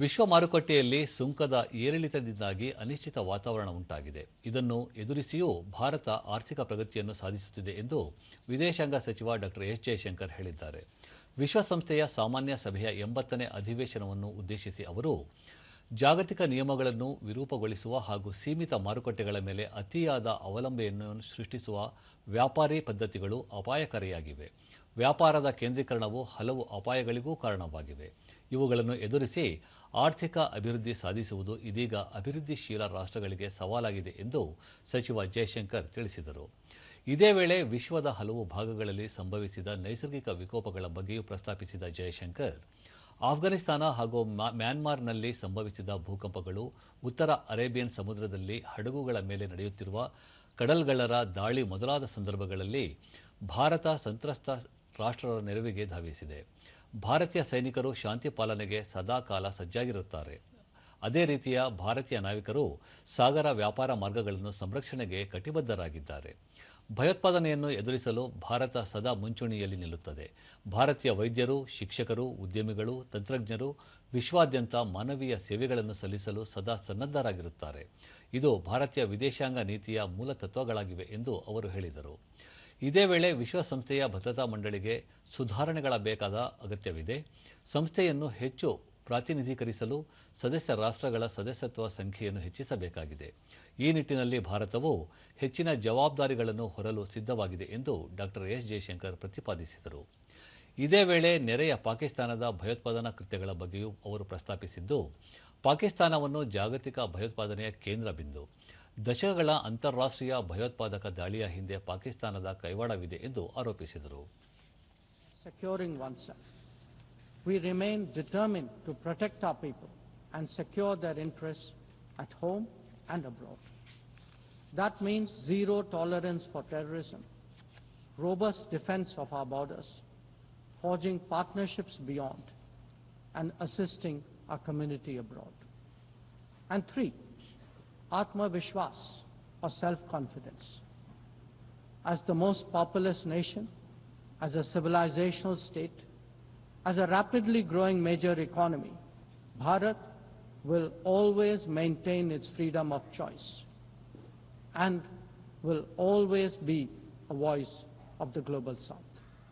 ವಿಶ್ವ ಮಾರುಕಟ್ಟೆಯಲ್ಲಿ ಸುಂಕದ ಏರಿಳಿತದಿಂದಾಗಿ ಅನಿಶ್ಚಿತ ವಾತಾವರಣ ಉಂಟಾಗಿದೆ. ಇದನ್ನು ಎದುರಿಸಿಯೂ ಭಾರತ ಆರ್ಥಿಕ ಪ್ರಗತಿಯನ್ನು ಸಾಧಿಸುತ್ತಿದೆ ಎಂದು ವಿದೇಶಾಂಗ ಸಚಿವ ಡಾಕ್ಟರ್ ಎಸ್. ಜಯಶಂಕರ್ ಹೇಳಿದ್ದಾರೆ. ವಿಶ್ವಸಂಸ್ಥೆಯ ಸಾಮಾನ್ಯ ಸಭೆಯ ಎಂಬತ್ತನೇ ಅಧಿವೇಶನವನ್ನು ಉದ್ದೇಶಿಸಿ ಅವರು ಜಾಗತಿಕ ನಿಯಮಗಳನ್ನು ವಿರೂಪಗೊಳಿಸುವ ಹಾಗೂ ಸೀಮಿತ ಮಾರುಕಟ್ಟೆಗಳ ಮೇಲೆ ಅತಿಯಾದ ಅವಲಂಬನೆಯನ್ನು ಸೃಷ್ಟಿಸುವ ವ್ಯಾಪಾರಿ ಪದ್ಧತಿಗಳು ಅಪಾಯಕಾರಿಯಾಗಿವೆ. ವ್ಯಾಪಾರದ ಕೇಂದ್ರೀಕರಣವು ಹಲವು ಅಪಾಯಗಳಿಗೂ ಕಾರಣವಾಗಿವೆ. ಇವುಗಳನ್ನು ಎದುರಿಸಿ ಆರ್ಥಿಕ ಅಭಿವೃದ್ಧಿ ಸಾಧಿಸುವುದು ಇದೀಗ ಅಭಿವೃದ್ಧಿಶೀಲ ರಾಷ್ಟ್ರಗಳಿಗೆ ಸವಾಲಾಗಿದೆ ಎಂದು ಸಚಿವ ಜಯಶಂಕರ್ ತಿಳಿಸಿದರು. ಇದೇ ವೇಳೆ ವಿಶ್ವದ ಹಲವು ಭಾಗಗಳಲ್ಲಿ ಸಂಭವಿಸಿದ ನೈಸರ್ಗಿಕ ವಿಕೋಪಗಳ ಬಗ್ಗೆಯೂ ಪ್ರಸ್ತಾಪಿಸಿದ ಜಯಶಂಕರ್ ಆಫ್ಘಾನಿಸ್ತಾನ ಹಾಗೂ ಮ್ಯಾ- ಮ್ಯಾನ್ಮಾರ್ನಲ್ಲಿ ಸಂಭವಿಸಿದ ಭೂಕಂಪಗಳು ಉತ್ತರ ಅರೇಬಿಯನ್ ಸಮುದ್ರದಲ್ಲಿ ಹಡಗುಗಳ ಮೇಲೆ ನಡೆಯುತ್ತಿರುವ ಕಡಲ್ಗಳ್ಳರ ದಾಳಿ ಮೊದಲಾದ ಸಂದರ್ಭಗಳಲ್ಲಿ ಭಾರತ ಸಂತ್ರಸ್ತ ರಾಷ್ಟ್ರರ ನೆರವಿಗೆ ಧಾವಿಸಿದೆ. ಭಾರತೀಯ ಸೈನಿಕರು ಶಾಂತಿ ಪಾಲನೆಗೆ ಸದಾಕಾಲ ಸಜ್ಜಾಗಿರುತ್ತಾರೆ. ಅದೇ ರೀತಿಯ ಭಾರತೀಯ ನಾವಿಕರು ಸಾಗರ ವ್ಯಾಪಾರ ಮಾರ್ಗಗಳನ್ನು ಸಂರಕ್ಷಣೆಗೆ ಕಟಿಬದ್ಧರಾಗಿದ್ದಾರೆ. ಭಯೋತ್ಪಾದನೆಯನ್ನು ಎದುರಿಸಲು ಭಾರತ ಸದಾ ಮುಂಚೂಣಿಯಲ್ಲಿ ನಿಲ್ಲುತ್ತದೆ. ಭಾರತೀಯ ವೈದ್ಯರು, ಶಿಕ್ಷಕರು, ಉದ್ಯಮಿಗಳು, ತಂತ್ರಜ್ಞರು ವಿಶ್ವಾದ್ಯಂತ ಮಾನವೀಯ ಸೇವೆಗಳನ್ನು ಸಲ್ಲಿಸಲು ಸದಾ ಸನ್ನದ್ಧರಾಗಿರುತ್ತಾರೆ. ಇದು ಭಾರತೀಯ ವಿದೇಶಾಂಗ ನೀತಿಯ ಮೂಲ ತತ್ವಗಳಾಗಿವೆ ಎಂದು ಅವರು ಹೇಳಿದರು. ಇದೇ ವೇಳೆ ವಿಶ್ವಸಂಸ್ಥೆಯ ಭದ್ರತಾ ಮಂಡಳಿಗೆ ಸುಧಾರಣೆಗಳ ಬೇಕಾದ ಅಗತ್ಯವಿದೆ. ಸಂಸ್ಥೆಯನ್ನು ಹೆಚ್ಚು ಪ್ರಾತಿನಿಧೀಕರಿಸಲು ಸದಸ್ಯ ರಾಷ್ಟ್ರಗಳ ಸದಸ್ಯತ್ವ ಸಂಖ್ಯೆಯನ್ನು ಹೆಚ್ಚಿಸಬೇಕಾಗಿದೆ. ಈ ನಿಟ್ಟಿನಲ್ಲಿ ಭಾರತವು ಹೆಚ್ಚಿನ ಜವಾಬ್ದಾರಿಗಳನ್ನು ಹೊರಲು ಸಿದ್ಧವಾಗಿದೆ ಎಂದು ಡಾಕ್ಟರ್ ಎಸ್. ಜಯಶಂಕರ್ ಪ್ರತಿಪಾದಿಸಿದರು. ಇದೇ ವೇಳೆ ನೆರೆಯ ಪಾಕಿಸ್ತಾನದ ಭಯೋತ್ಪಾದನಾ ಕೃತ್ಯಗಳ ಬಗ್ಗೆಯೂ ಅವರು ಪ್ರಸ್ತಾಪಿಸಿದ್ದು, ಪಾಕಿಸ್ತಾನವನ್ನು ಜಾಗತಿಕ ಭಯೋತ್ಪಾದನೆಯ ಕೇಂದ್ರ ಬಿಂದು, ದಶಕಗಳ ಅಂತಾರಾಷ್ಟ್ರೀಯ ಭಯೋತ್ಪಾದಕ ದಾಳಿಯ ಹಿಂದೆ ಪಾಕಿಸ್ತಾನದ ಕೈವಾಡವಿದೆ ಎಂದು ಆರೋಪಿಸಿದರು. We remain determined to protect our people and secure their interests at home and abroad. That means zero tolerance for terrorism, robust defense of our borders, forging partnerships beyond, and assisting our community abroad. And three, Atma Vishwas, or self-confidence. As the most populous nation, as a civilizational state, as a rapidly growing major economy, Bharat will always maintain its freedom of choice and will always be a voice of the global south.